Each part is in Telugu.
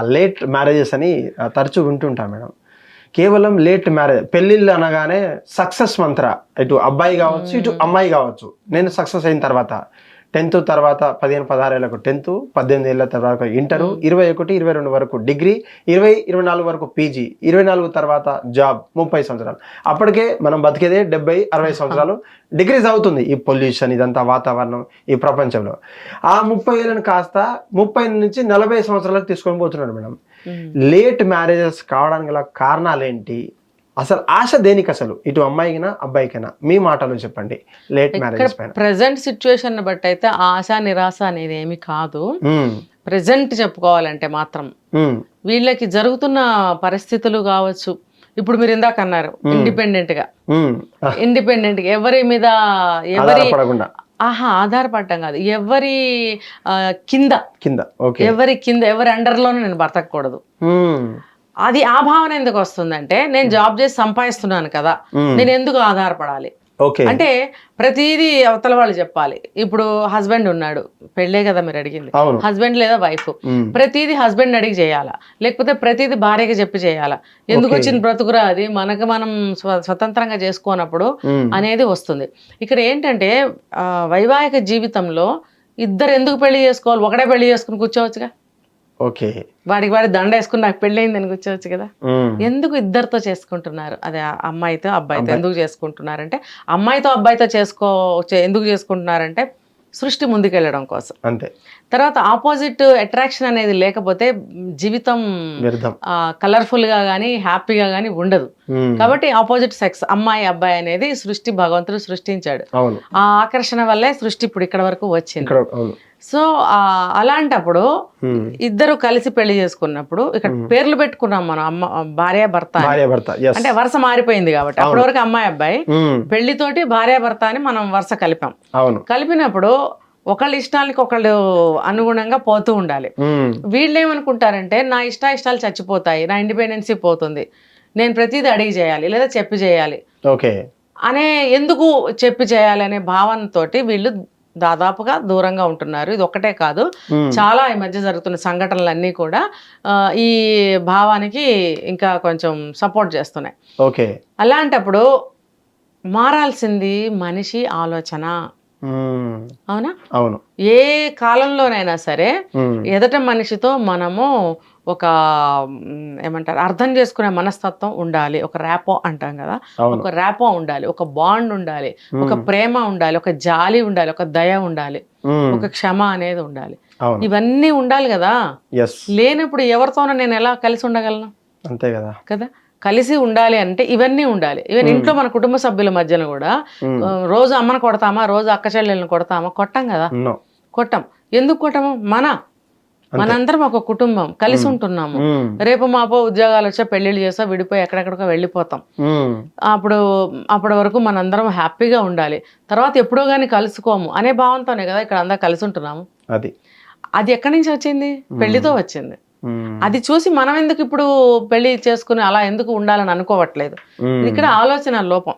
లేట్ మ్యారేజెస్ అని తరచూ వింటుంటాం మేడం. కేవలం లేట్ మ్యారేజ్ పెళ్ళిళ్ళు అనగానే సక్సెస్ మంత్ర. ఇటు అబ్బాయి కావచ్చు ఇటు అమ్మాయి కావచ్చు. నేను సక్సెస్ అయిన తర్వాత. టెన్త్ తర్వాత పదిహేను పదహారు ఏళ్ళకు టెన్త్ పద్దెనిమిది ఏళ్ళ తర్వాత ఇంటరు ఇరవై ఒకటి ఇరవై రెండు వరకు డిగ్రీ ఇరవై ఇరవై నాలుగు వరకు పీజీ ఇరవై నాలుగు తర్వాత జాబ్ ముప్పై సంవత్సరాలు. అప్పటికే మనం బతికేదే డెబ్బై అరవై సంవత్సరాలు. డిగ్రీస్ అవుతుంది ఈ పొల్యూషన్ ఇదంతా వాతావరణం ఈ ప్రపంచంలో. ఆ ముప్పై ఏళ్ళని కాస్త ముప్పై నుంచి నలభై సంవత్సరాలకు తీసుకొని పోతున్నాడు మేడం. లేట్ మ్యారేజెస్ కావడానికి గల కారణాలు ఏంటి అసలు ఆశ దేనికి అసలు? ఇటు అమ్మాయికినా అబ్బాయికైనా? మీ మాటలు చెప్పండి. లేట్ మ్యారేజెస్ పైన. ప్రజెంట్ సిచ్యువేషన్ బట్టి అయితే ఆశ నిరాశ అనేది ఏమి కాదు. ప్రజెంట్ చెప్పుకోవాలంటే మాత్రం. ఉమ్, వీళ్ళకి జరుగుతున్న పరిస్థితులు కావచ్చు. ఇప్పుడు మీరు ఇందాక అన్నారు ఇండిపెండెంట్గా ఇండిపెండెంట్గా ఎవరి మీద ఎవరి ఆహా ఆధారపడటం కాదు. ఎవరి కింద. కింద ఎవరి కింద ఎవరి అండర్లోనూ నేను బ్రతకూడదు ఉమ్, అది ఆ భావన ఎందుకు వస్తుందంటే నేను జాబ్ చేసి సంపాదిస్తున్నాను కదా ఉమ్, నేను ఎందుకు ఆధారపడాలి? అంటే ప్రతిదీ అవతల వాళ్ళు చెప్పాలి. ఇప్పుడు హస్బెండ్ ఉన్నాడు పెళ్ళే కదా మీరు అడిగింది. హస్బెండ్ లేదా వైఫ్? ఉమ్, ప్రతిదీ హస్బెండ్ అడిగి చేయాలా? లేకపోతే ప్రతిదీ భార్యకి చెప్పి చేయాలా? ఎందుకు. వచ్చిన బ్రతుకురా అది? మనకు మనం స్వ- స్వతంత్రంగా చేసుకోనప్పుడు అనేది వస్తుంది. ఇక్కడ ఏంటంటే వైవాహిక జీవితంలో ఇద్దరు ఎందుకు పెళ్ళి చేసుకోవాలి? ఒకడే పెళ్ళి చేసుకుని కూర్చోవచ్చుగా? ఓకే. వాడికి వాడి దండ వేసుకుని నాకు పెళ్ళయింది అని కూర్చోవచ్చు కదా. ఎందుకు ఇద్దరితో చేసుకుంటున్నారు? అదే అమ్మాయితో అబ్బాయితో ఎందుకు చేసుకుంటున్నారంటే అమ్మాయితో అబ్బాయితో చేసుకో ఎందుకు చేసుకుంటున్నారంటే సృష్టి ముందుకెళ్ళడం కోసం. అంతే. తర్వాత ఆపోజిట్ అట్రాక్షన్ అనేది లేకపోతే జీవితం వ్యర్థం. కలర్ఫుల్గా కానీ హ్యాపీగా కానీ ఉండదు. కాబట్టి ఆపోజిట్ సెక్స్ అమ్మాయి అబ్బాయి అనేది సృష్టి భగవంతుడు సృష్టించాడు. ఆ ఆకర్షణ వల్లే సృష్టి ఇప్పుడు ఇక్కడ వరకు వచ్చింది. సో అలాంటప్పుడు ఇద్దరు కలిసి పెళ్ళి చేసుకున్నప్పుడు ఇక్కడ పేర్లు పెట్టుకున్నాం మనం అమ్మ భార్య భర్త అంటే వరుస మారిపోయింది కాబట్టి. అప్పటి వరకు అమ్మాయి అబ్బాయి. పెళ్ళితోటి భార్య భర్త అని మనం వరుస కలిపాం. అవును. కలిపినప్పుడు ఒకళ్ళ ఇష్టానికి ఒకళ్ళు అనుగుణంగా పోతూ ఉండాలి. వీళ్ళు ఏమనుకుంటారంటే నా ఇష్ట ఇష్టాలు చచ్చిపోతాయి నా ఇండిపెండెన్సీ పోతుంది నేను ప్రతిదీ అడిగి చేయాలి లేదా చెప్పి చేయాలి. ఓకే. అనే ఎందుకు చెప్పి చేయాలి అనే భావనతోటి వీళ్ళు దాదాపుగా దూరంగా ఉంటున్నారు. ఇది ఒక్కటే కాదు. చాలా ఈ మధ్య జరుగుతున్న సంఘటనలన్నీ కూడా ఈ భావానికి ఇంకా కొంచెం సపోర్ట్ చేస్తున్నాయి. ఓకే. అలాంటప్పుడు మారాల్సింది మనిషి ఆలోచన. అవునా? అవును. ఏ కాలంలోనైనా సరే ఎదట మనిషితో మనము ఒక ఏమంటారు అర్థం చేసుకునే మనస్తత్వం ఉండాలి. ఒక ర్యాపో అంటాం కదా. ఒక ర్యాపో ఉండాలి. ఒక బాండ్ ఉండాలి. ఒక ప్రేమ ఉండాలి. ఒక జాలి ఉండాలి. ఒక దయ ఉండాలి. ఒక క్షమ అనేది ఉండాలి. ఇవన్నీ ఉండాలి కదా. లేనప్పుడు ఎవరితోనో నేను ఎలా కలిసి ఉండగలను? అంతే కదా. కదా. కలిసి ఉండాలి అంటే ఇవన్నీ ఉండాలి. ఈవెన్ ఇంట్లో మన కుటుంబ సభ్యుల మధ్యన కూడా రోజు అమ్మను కొడతామా? రోజు అక్క చెల్లెళ్ళని కొడతామా? కొట్టాం కదా. no. కొట్టాం. ఎందుకు కొట్టము? మన మనందరం ఒక కుటుంబం కలిసి ఉంటున్నాము. రేపు మాపో ఉద్యోగాలు వచ్చా పెళ్ళిళ్ళు చేస్తా విడిపోయి ఎక్కడెక్కడికో వెళ్ళిపోతాం. అప్పుడు అప్పటి వరకు మనందరం హ్యాపీగా ఉండాలి. తర్వాత ఎప్పుడో కానీ కలుసుకోము అనే భావంతోనే కదా ఇక్కడ అందరం కలిసి ఉంటున్నాము. అది. అది ఎక్కడి నుంచి వచ్చింది? పెళ్ళితో వచ్చింది. అది చూసి మనం ఎందుకు ఇప్పుడు పెళ్ళి చేసుకుని అలా ఎందుకు ఉండాలని అనుకోవట్లేదు. ఇక్కడ ఆలోచన లోపం.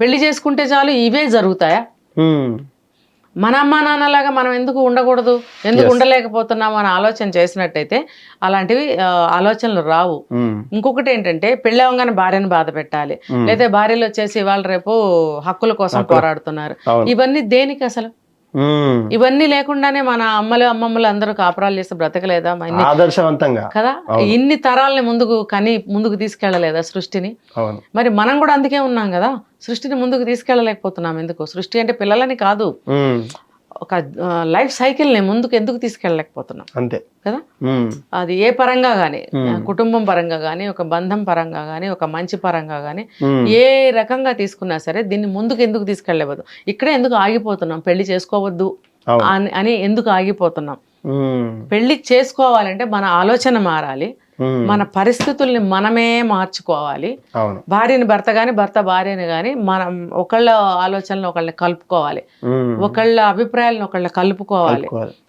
పెళ్ళి చేసుకుంటే చాలు ఇవే జరుగుతాయా? మన అమ్మ నాన్నలాగా మనం ఎందుకు ఉండకూడదు? ఎందుకు ఉండలేకపోతున్నాం అని ఆలోచన చేసినట్టయితే అలాంటివి ఆలోచనలు రావు. ఉమ్, ఇంకొకటి ఏంటంటే పెళ్ళి అవ్వగానే భార్యను బాధ పెట్టాలి. Hmm. లేదా భార్యలు వచ్చేసి ఇవాళ రేపు హక్కుల కోసం పోరాడుతున్నారు. ఇవన్నీ దేనికి అసలు? ఇవన్నీ లేకుండానే మన అమ్మలు అమ్మమ్మలు అందరూ కాపురాలు చేస్తే బ్రతకలేదా? ఆదర్శవంతంగా. కదా? ఇన్ని తరాలని ముందుకు కని ముందుకు తీసుకెళ్ళలేదా సృష్టిని? మరి మనం కూడా అందుకే ఉన్నాం కదా? సృష్టిని ముందుకు తీసుకెళ్ళలేకపోతున్నాం ఎందుకు? సృష్టి అంటే పిల్లలని కాదు. ఒక లైఫ్ సైకిల్ని ముందుకు ఎందుకు తీసుకెళ్ళలేకపోతున్నాం? అంతే. కదా? అది ఏ పరంగా కానీ కుటుంబం పరంగా కానీ ఒక బంధం పరంగా కానీ ఒక మంచి పరంగా కానీ ఏ రకంగా తీసుకున్నా సరే దీన్ని ముందుకు ఎందుకు తీసుకెళ్ళలేదు? ఇక్కడే ఎందుకు ఆగిపోతున్నాం? పెళ్ళి చేసుకోవద్దు అని అని ఎందుకు ఆగిపోతున్నాం? పెళ్ళి చేసుకోవాలంటే మన ఆలోచన మారాలి. మన పరిస్థితుల్ని మనమే మార్చుకోవాలి. భార్యని భర్త కానీ భర్త భార్యని కానీ మనం ఒకళ్ళ ఆలోచనలు ఒకళ్ళని కలుపుకోవాలి. ఒకళ్ళ అభిప్రాయాలను ఒకళ్ళ కలుపుకోవాలి.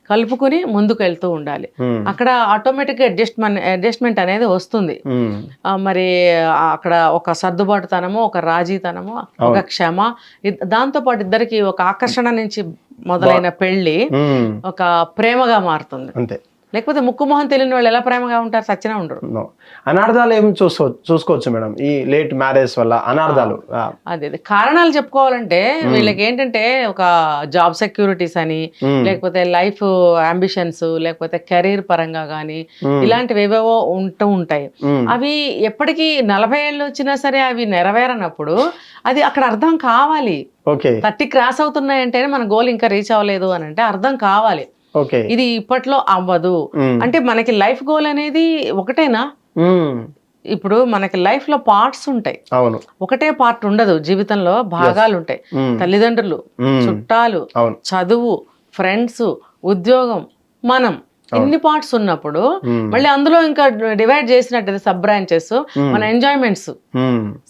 కలుపుకుని ముందుకు వెళ్తూ ఉండాలి అక్కడ ఆటోమేటిక్గా అడ్జస్ట్మెంట్ అడ్జస్ట్మెంట్ అనేది వస్తుంది. మరి అక్కడ ఒక సర్దుబాటుతనము ఒక రాజీతనము ఒక క్షమ దాంతోపాటు ఇద్దరికి ఒక ఆకర్షణ నుంచి మొదలైన పెళ్ళి ఒక ప్రేమగా మారుతుంది. అంతే. లేకపోతే ముక్కు మొహం తెలియని వాళ్ళు ఎలా ప్రేమగా ఉంటారు? సచ్చినా ఉండరు. అనార్థాలు ఏం చూసుకో చూసుకోవచ్చు మేడం. ఈ లేట్ మ్యారేజ్ వల్ల అనార్థాలు అదే కారణాలు చెప్పుకోవాలంటే వీళ్ళకి ఏంటంటే ఒక జాబ్ సెక్యూరిటీస్ అని. లేకపోతే లైఫ్ అంబిషన్స్ లేకపోతే కెరీర్ పరంగా కానీ. ఇలాంటివి ఏవేవో ఉంటూ ఉంటాయి. అవి ఎప్పటికీ నలభై ఏళ్ళు వచ్చినా సరే అవి నెరవేరనప్పుడు అది అక్కడ అర్థం కావాలి. థర్టీ క్రాస్ అవుతున్నాయంటేనే మన గోల్ ఇంకా రీచ్ అవ్వలేదు అని అంటే అర్థం కావాలి. ఇది ఇప్పట్లో అవ్వదు. అంటే మనకి లైఫ్ గోల్ అనేది ఒకటేనా. ఇప్పుడు మనకి లైఫ్లో పార్ట్స్ ఉంటాయి. అవును. ఒకటే పార్ట్ ఉండదు. జీవితంలో భాగాలు ఉంటాయి. తల్లిదండ్రులు. చుట్టాలు చదువు ఫ్రెండ్స్ ఉద్యోగం మనం. ఇన్ని పార్ట్స్ ఉన్నప్పుడు. మళ్ళీ అందులో ఇంకా డివైడ్ చేసినట్టు సబ్ బ్రాంచెస్ మన ఎంజాయ్మెంట్స్.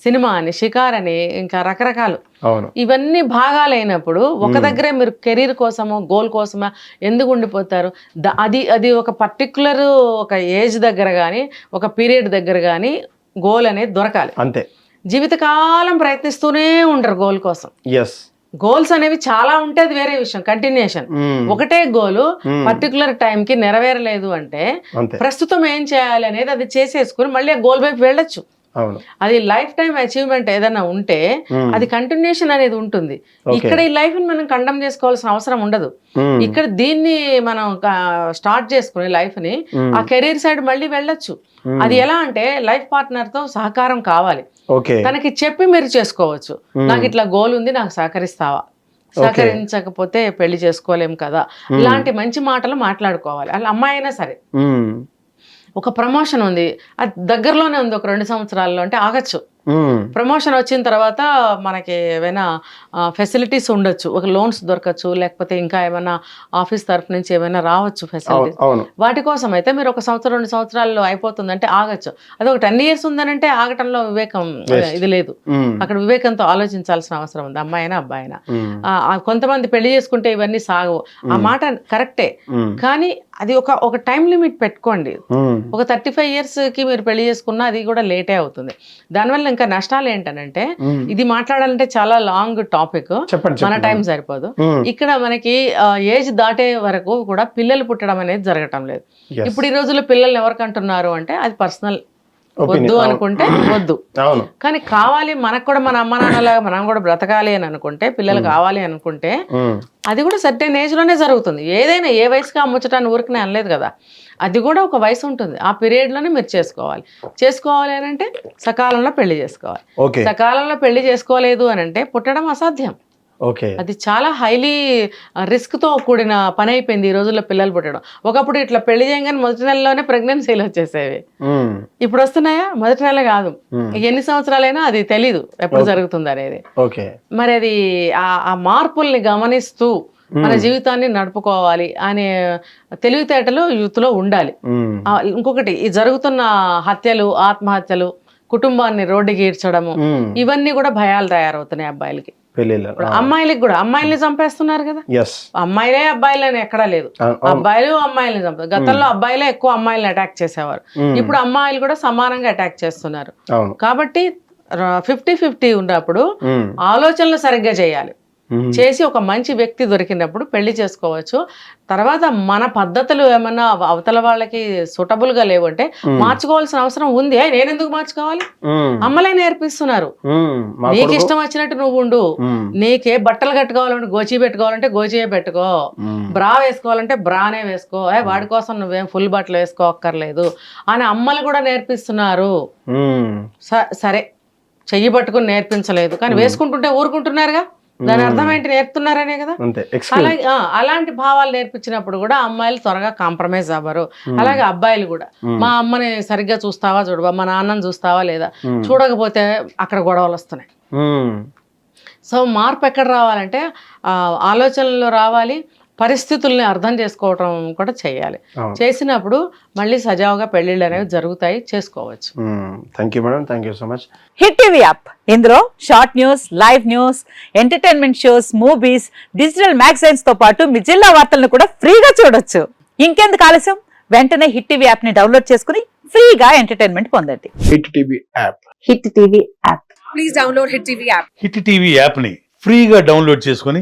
సినిమా అని షికార్ అని ఇంకా రకరకాలు. ఇవన్నీ భాగాలైనప్పుడు ఒక దగ్గరే మీరు కెరీర్ కోసమో గోల్ కోసమో ఎందుకు ఉండిపోతారు? అది అది ఒక పర్టికులర్ ఒక ఏజ్ దగ్గర కానీ ఒక పీరియడ్ దగ్గర కానీ గోల్ అనేది దొరకాలి. అంతే. జీవితకాలం ప్రయత్నిస్తూనే ఉండరు గోల్ కోసం. ఎస్ గోల్స్ అనేవి చాలా ఉంటే అది వేరే విషయం కంటిన్యూషన్ ఒకటే గోలు. పర్టికులర్ టైంకి నెరవేరలేదు అంటే ప్రస్తుతం ఏం చేయాలి అనేది అది చేసేసుకుని మళ్ళీ ఆ గోల్ వైపు వెళ్ళొచ్చు. అది లైఫ్ టైం అచీవ్మెంట్ ఏదైనా ఉంటే. అది కంటిన్యూషన్ అనేది ఉంటుంది. ఇక్కడ ఈ లైఫ్ని మనం కండమ్ చేసుకోవాల్సిన అవసరం ఉండదు. ఇక్కడ దీన్ని మనం స్టార్ట్ చేసుకుని లైఫ్ని. ఆ కెరీర్ సైడ్ మళ్ళీ వెళ్ళొచ్చు. అది ఎలా అంటే లైఫ్ పార్ట్నర్తో సహకారం కావాలి. తనకి చెప్పి మీరు చేసుకోవచ్చు. నాకు ఇట్లా గోల్ ఉంది నాకు సహకరిస్తావా? సహకరించకపోతే పెళ్ళి చేసుకోలేం కదా? ఇలాంటి మంచి మాటలు మాట్లాడుకోవాలి. అలా అమ్మాయి అయినా సరే. ఒక ప్రమోషన్ ఉంది. అది దగ్గరలోనే ఉంది ఒక రెండు సంవత్సరాల్లో. అంటే ఆగచ్చు. ప్రమోషన్ వచ్చిన తర్వాత మనకి ఏమైనా ఫెసిలిటీస్ ఉండొచ్చు. ఒక లోన్స్ దొరకచ్చు లేకపోతే ఇంకా ఏమైనా ఆఫీస్ తరఫు నుంచి ఏమైనా రావచ్చు ఫెసిలిటీస్ వాటి కోసం అయితే మీరు ఒక సంవత్సరం రెండు సంవత్సరాల్లో అయిపోతుందంటే ఆగచ్చు. అది ఒక టెన్ ఇయర్స్ ఉందనంటే ఆగటంలో వివేకం ఇది లేదు. అక్కడ వివేకంతో ఆలోచించాల్సిన అవసరం ఉంది. అమ్మాయి అయినా అబ్బాయి అయినా. కొంతమంది పెళ్ళి చేసుకుంటే ఇవన్నీ సాగవు. ఆ మాట కరెక్టే. కానీ అది ఒక ఒక టైం లిమిట్ పెట్టుకోండి. ఒక థర్టీ ఫైవ్ ఇయర్స్కి మీరు పెళ్ళి చేసుకున్నా అది కూడా లేటే అవుతుంది. దానివల్ల ఇంకా నష్టాలు ఏంటనంటే మ్మ్. ఇది మాట్లాడాలంటే చాలా లాంగ్ టాపిక్ మన టైం సరిపోదు. ఇక్కడ మనకి ఏజ్ దాటే వరకు కూడా పిల్లలు పుట్టడం అనేది జరగటం లేదు. ఇప్పుడు ఈ రోజుల్లో పిల్లల్ని ఎవరికి అంటున్నారు అంటే అది పర్సనల్. వద్దు. అనుకుంటే వద్దు. అవును. కానీ కావాలి మనకు కూడా మన అమ్మ నాన్నలాగా మనం కూడా బ్రతకాలి అని అనుకుంటే పిల్లలు కావాలి అనుకుంటే. అది కూడా సర్టెన్ ఏజ్లోనే జరుగుతుంది. ఏదైనా ఏ వయసుకి అమ్ముచ్చటాన్ని ఊరికనే అనలేదు కదా. అది కూడా ఒక వయసు ఉంటుంది. ఆ పీరియడ్లోనే మీరు చేసుకోవాలి. చేసుకోవాలి అని అంటే సకాలంలో పెళ్ళి చేసుకోవాలి. సకాలంలో పెళ్ళి చేసుకోలేదు అని అంటే పుట్టడం అసాధ్యం. ఓకే. అది చాలా హైలీ రిస్క్తో కూడిన పని అయిపోయింది ఈ రోజుల్లో పిల్లలు పుట్టడం. ఒకప్పుడు ఇట్లా పెళ్ళి చేయగానే మొదటి నెలలోనే ప్రెగ్నెన్సీలు వచ్చేసేవి. ఇప్పుడు వస్తున్నాయా? మొదటి నెల కాదు. ఎన్ని సంవత్సరాలైనా అది తెలీదు ఎప్పుడు జరుగుతుంది అనేది. మరి అది ఆ- ఆ మార్పుల్ని గమనిస్తూ మన జీవితాన్ని నడుపుకోవాలి అనే తెలివితేటలు యూత్లో ఉండాలి. మ్మ్. ఆ, ఇంకొకటి ఈ జరుగుతున్న హత్యలు ఆత్మహత్యలు కుటుంబాన్ని రోడ్డుకి ఈడ్చడము మ్మ్. ఇవన్నీ కూడా భయాలు తయారవుతున్నాయి అబ్బాయిలకి. పెళ్ళిళ్ళు. అమ్మాయిలకి కూడా అమ్మాయిల్ని చంపేస్తున్నారు కదా? అమ్మాయిలే అబ్బాయిలని ఎక్కడా లేదు. అబ్బాయిలు అమ్మాయిల్ని చంపారు గతంలో అబ్బాయిలే ఎక్కువ అమ్మాయిల్ని అటాక్ చేసేవారు. ఇప్పుడు అమ్మాయిలు కూడా సమానంగా అటాక్ చేస్తున్నారు. కాబట్టి ఫిఫ్టీ ఫిఫ్టీ ఉన్నప్పుడు. ఆలోచనలు సరిగ్గా చేయాలి. చేసి ఒక మంచి వ్యక్తి దొరికినప్పుడు పెళ్ళి చేసుకోవచ్చు. తర్వాత మన పద్ధతులు ఏమన్నా అవతల వాళ్ళకి suitable గా లేవంటే మార్చుకోవాల్సిన అవసరం ఉంది. నేను ఎందుకు మార్చుకోవాలి? మ్మ్. అమ్మలే నేర్పిస్తున్నారు. నీకు ఇష్టం వచ్చినట్టు నువ్వు ఉండు. నీకే బట్టలు కట్టుకోవాలంటే గోచి పెట్టుకోవాలంటే గోచియే పెట్టుకో. బ్రా వేసుకోవాలంటే బ్రానే వేసుకో. ఏ వాడి కోసం నువ్వేం ఫుల్ బట్టలు వేసుకోక్కర్లేదు అని అమ్మలు కూడా నేర్పిస్తున్నారు. సరే. చెయ్యి పట్టుకుని నేర్పించలేదు. కానీ వేసుకుంటుంటే ఊరుకుంటున్నారుగా? దాని అర్థం ఏంటి నేర్పుతున్నారనే కదా. అలాగే అలాంటి భావాలు నేర్పించినప్పుడు కూడా అమ్మాయిలు త్వరగా కాంప్రమైజ్ అవ్వరు. అలాగే అబ్బాయిలు కూడా. మా అమ్మని సరిగ్గా చూస్తావా చూడవా మా నాన్నని చూస్తావా లేదా చూడకపోతే అక్కడ గొడవలు వస్తున్నాయి. సో మార్పు ఎక్కడ రావాలంటే ఆ, ఆలోచనలు రావాలి పరిస్థితుల్ని అర్థం చేసుకోవటం కూడా చేయాలి. చేసినప్పుడు మళ్ళీ సజావుగా పెళ్ళిళ్ళు అనేవి జరుగుతాయి చేసుకోవచ్చు. Thank you madam thank you so much hit TV app. ఇందులో short news live news entertainment shows movies digital మ్యాగజైన్స్తో పాటు మీ జిల్లా వార్తలను కూడా ఫ్రీగా చూడొచ్చు. ఇంకెందుకు ఆలస్యం? వెంటనే హిట్ టీవీ యాప్ని డౌన్లోడ్ చేసుకుని ఫ్రీగా ఎంటర్టైన్మెంట్ పొందండి. Hit TV app. Hit TV app hit TV యాప్ని ఫ్రీగా డౌన్లోడ్ చేసుకొని